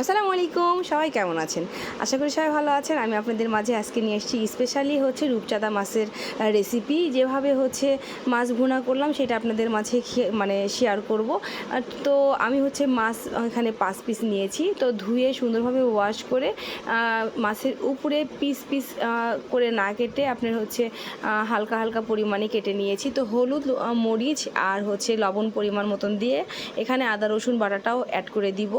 আসসালামু আলাইকুম সবাই কেমন আছেন? আশা করি সবাই ভালো আছেন। আমি আপনাদের মাঝে আজকে নিয়ে এসেছি স্পেশালি হচ্ছে রূপচাঁদা মাছের রেসিপি যেভাবে হচ্ছে মাছ ভুনা করলাম, সেটা আপনাদের মাঝে মানে শেয়ার করব। তো আমি হচ্ছে মাছ এখানে পাঁচ পিস নিয়েছি। তো ধুয়ে সুন্দরভাবে ওয়াশ করে মাছের উপরে পিস পিস করে না কেটে আপনার হচ্ছে হালকা হালকা পরিমাণে কেটে নিয়েছি। তো হলুদ মরিচ আর হচ্ছে লবণ পরিমাণ মতন দিয়ে এখানে আদা, রসুন বাটাটাও অ্যাড করে দিব।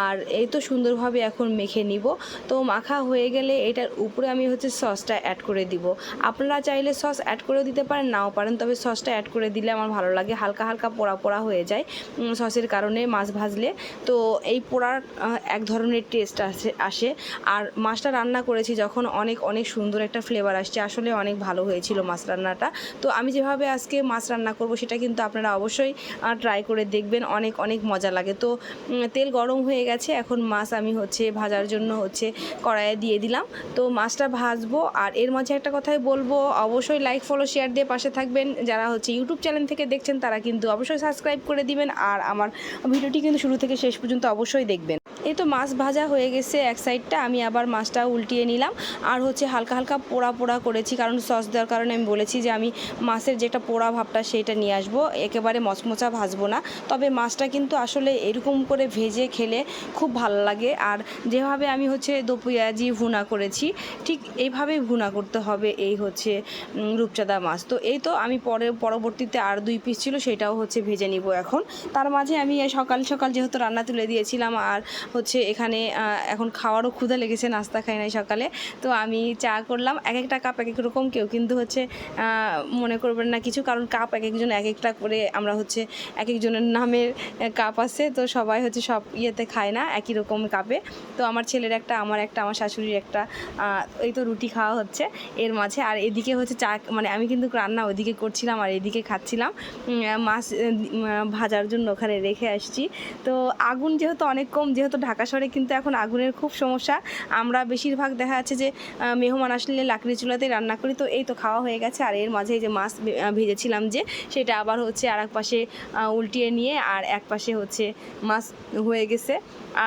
আর এই তো সুন্দরভাবে এখন মেখে নিব। তো মাখা হয়ে গেলে এটার উপরে আমি হচ্ছে সসটা অ্যাড করে দিব। আপনারা চাইলে সস অ্যাড করে দিতে পারেন, নাও পারেন, তবে সসটা অ্যাড করে দিলে আমার ভালো লাগে। হালকা হালকা পোড়া পোড়া হয়ে যায় সসের কারণে মাছ ভাজলে। তো এই পোড়ার এক ধরনের টেস্ট আসে আসে। আর মাছটা রান্না করেছি যখন অনেক অনেক সুন্দর একটা ফ্লেভার আসছে। আসলে অনেক ভালো হয়েছিল মাছ রান্নাটা। তো আমি যেভাবে আজকে মাছ রান্না করব সেটা কিন্তু আপনারা অবশ্যই ট্রাই করে দেখবেন। অনেক অনেক মজা লাগে। তো তেল গরম হয়ে গেছে, এখন মাছ আমি হচ্ছে ভাজার জন্য হচ্ছে কড়াইয়ে দিয়ে দিলাম। তো মাছটা ভাজবো আর এর মাঝে একটা কথাই বলব, অবশ্যই লাইক ফলো শেয়ার দিয়ে পাশে থাকবেন। যারা হচ্ছে ইউটিউব চ্যানেল থেকে দেখছেন তারা কিন্তু অবশ্যই সাবস্ক্রাইব করে দিবেন আর আমার ভিডিওটি কিন্তু শুরু থেকে শেষ পর্যন্ত অবশ্যই দেখবেন। এই তো মাছ ভাজা হয়ে গেছে এক সাইডটা, আমি আবার মাছটা উল্টিয়ে নিলাম। আর হচ্ছে হালকা হালকা পোড়া পোড়া করেছি, কারণ সস দেওয়ার কারণে আমি বলেছি যে আমি মাছের যেটা পোড়া ভাবটা সেইটা নিয়ে আসব, একেবারে মচমচা ভাজবো না। তবে মাছটা কিন্তু আসলে এরকম করে ভেজে খেলে খুব ভালো লাগে। আর যেভাবে আমি হচ্ছে দো পেঁয়াজি ভুনা করেছি, ঠিক এইভাবেই ভুনা করতে হবে এই হচ্ছে রূপচাঁদা মাছ। তো এই তো আমি পরে, পরবর্তীতে আর দুই পিস ছিল, সেটাও হচ্ছে ভেজে নিব এখন। তার মাঝে আমি সকাল সকাল যেহেতু রান্না তুলে দিয়েছিলাম, আর হচ্ছে এখানে এখন খাওয়ারও ক্ষুধা লেগেছে, নাস্তা খাই নাই সকালে। তো আমি চা করলাম এক একটা কাপ এক এক রকম, কেউ কিন্তু হচ্ছে মনে করবেন না কিছু, কারণ কাপ এক একজন এক একটা করে আমরা হচ্ছে এক একজনের নামের কাপ আছে। তো সবাই হচ্ছে সব ইয়েতে খায় না, একই রকম কাপে তো আমার ছেলের একটা, আমার একটা, আমার শাশুড়ির একটা এই তো রুটি খাওয়া হচ্ছে এর মাঝে। আর এদিকে হচ্ছে চা মানে আমি কিন্তু রান্না ওইদিকে করছিলাম আর এদিকে খাচ্ছিলাম। মাছ ভাজার জন্য ওখানে রেখে আসছি। তো আগুন যেহেতু অনেক কম, যেহেতু ঢাকা শহরে কিন্তু এখন আগুনের খুব সমস্যা। আমরা বেশিরভাগ দেখা যাচ্ছে যে মেহমান আসলে লাকড়ি চুলাতেই রান্না করি। তো এই তো খাওয়া হয়ে গেছে। আর এর মাঝে যে মাছ ভেজেছিলাম যে, সেটা আবার হচ্ছে আর এক পাশে উল্টিয়ে নিয়ে আর এক পাশে হচ্ছে মাছ হয়ে গেছে।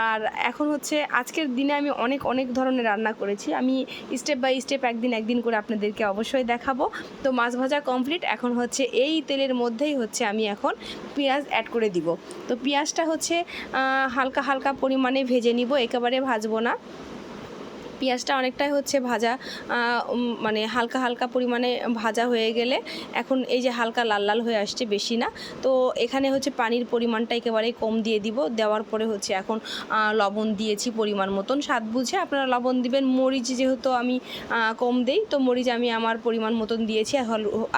আর এখন হচ্ছে আজকের দিনে আমি অনেক অনেক ধরনের রান্না করেছি। আমি স্টেপ বাই স্টেপ একদিন একদিন করে আপনাদেরকে অবশ্যই দেখাবো। তো মাছ ভাজা কমপ্লিট। এখন হচ্ছে এই তেলের মধ্যেই হচ্ছে আমি এখন পেঁয়াজ অ্যাড করে দিব। তো পেঁয়াজটা হচ্ছে হালকা হালকা পরিমাণে ভেজে নিব, একেবারে ভাজবো না। পেঁয়াজটা অনেকটাই হচ্ছে ভাজা মানে হালকা হালকা পরিমাণে ভাজা হয়ে গেলে এখন এই যে হালকা লাল লাল হয়ে আসছে বেশি না। তো এখানে হচ্ছে পানির পরিমাণটা একেবারেই কম দিয়ে দিব, দেওয়ার পরে হচ্ছে এখন লবণ দিয়েছি পরিমাণ মতন। স্বাদ বুঝে আপনারা লবণ দিবেন, মরিচ যেহেতু আমি কম দেই, তো মরিচ আমি আমার পরিমাণ মতন দিয়েছি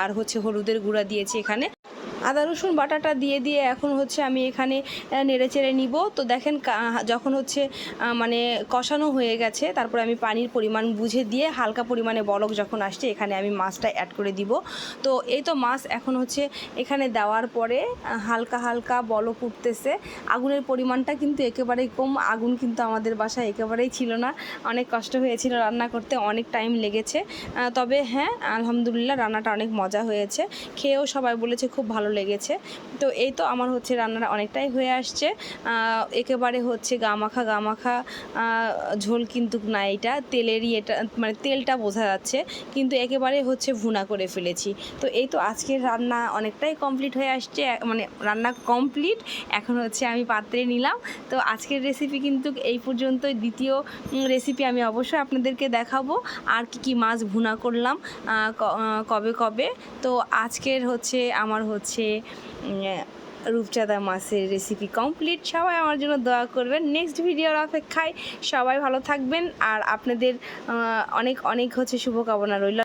আর হচ্ছে হলুদের গুঁড়া দিয়েছি এখানে। আদা, রসুন, বাটাটা দিয়ে দিয়ে এখন হচ্ছে আমি এখানে নেড়ে চেড়ে নিব। তো দেখেন যখন হচ্ছে মানে কষানো হয়ে গেছে, তারপরে আমি পানির পরিমাণ বুঝে দিয়ে হালকা পরিমাণে বলক যখন আসছে, এখানে আমি মাছটা অ্যাড করে দিব। তো এই তো মাছ এখন হচ্ছে এখানে দেওয়ার পরে হালকা হালকা বলক উঠতেছে। আগুনের পরিমাণটা কিন্তু একেবারেই কম, আগুন কিন্তু আমাদের বাসায় একেবারেই ছিল না। অনেক কষ্ট হয়েছিল রান্না করতে, অনেক টাইম লেগেছে। তবে হ্যাঁ আলহামদুলিল্লাহ রান্নাটা অনেক মজা হয়েছে। খেয়েও সবাই বলেছে খুব ভালো লেগেছে। তো এই তো আমার হচ্ছে রান্নাটা অনেকটাই হয়ে আসছে। একেবারে হচ্ছে গামাখা গামাখা ঝোল কিন্তু না এটা, তেলেরই এটা মানে তেলটা বোঝা যাচ্ছে, কিন্তু একেবারে হচ্ছে ভুনা করে ফেলেছি। তো এই তো আজকের রান্না অনেকটাই কমপ্লিট হয়ে আসছে মানে রান্না কমপ্লিট এখন হচ্ছে আমি পাত্রে নিলাম। তো আজকের রেসিপি কিন্তু এই পর্যন্ত দ্বিতীয় রেসিপি আমি অবশ্যই আপনাদেরকে দেখাবো, আর কি কি মাছ ভুনা করলাম কবে কবে। তো আজকের হচ্ছে আমার হচ্ছে উম, রূপচাঁদা মাছের রেসিপি কমপ্লিট সবাই আমার জন্য দোয়া করবেন। নেক্সট ভিডিওর অপেক্ষায় সবাই ভালো থাকবেন। আর আপনাদের অনেক অনেক হচ্ছে শুভকামনা রইল।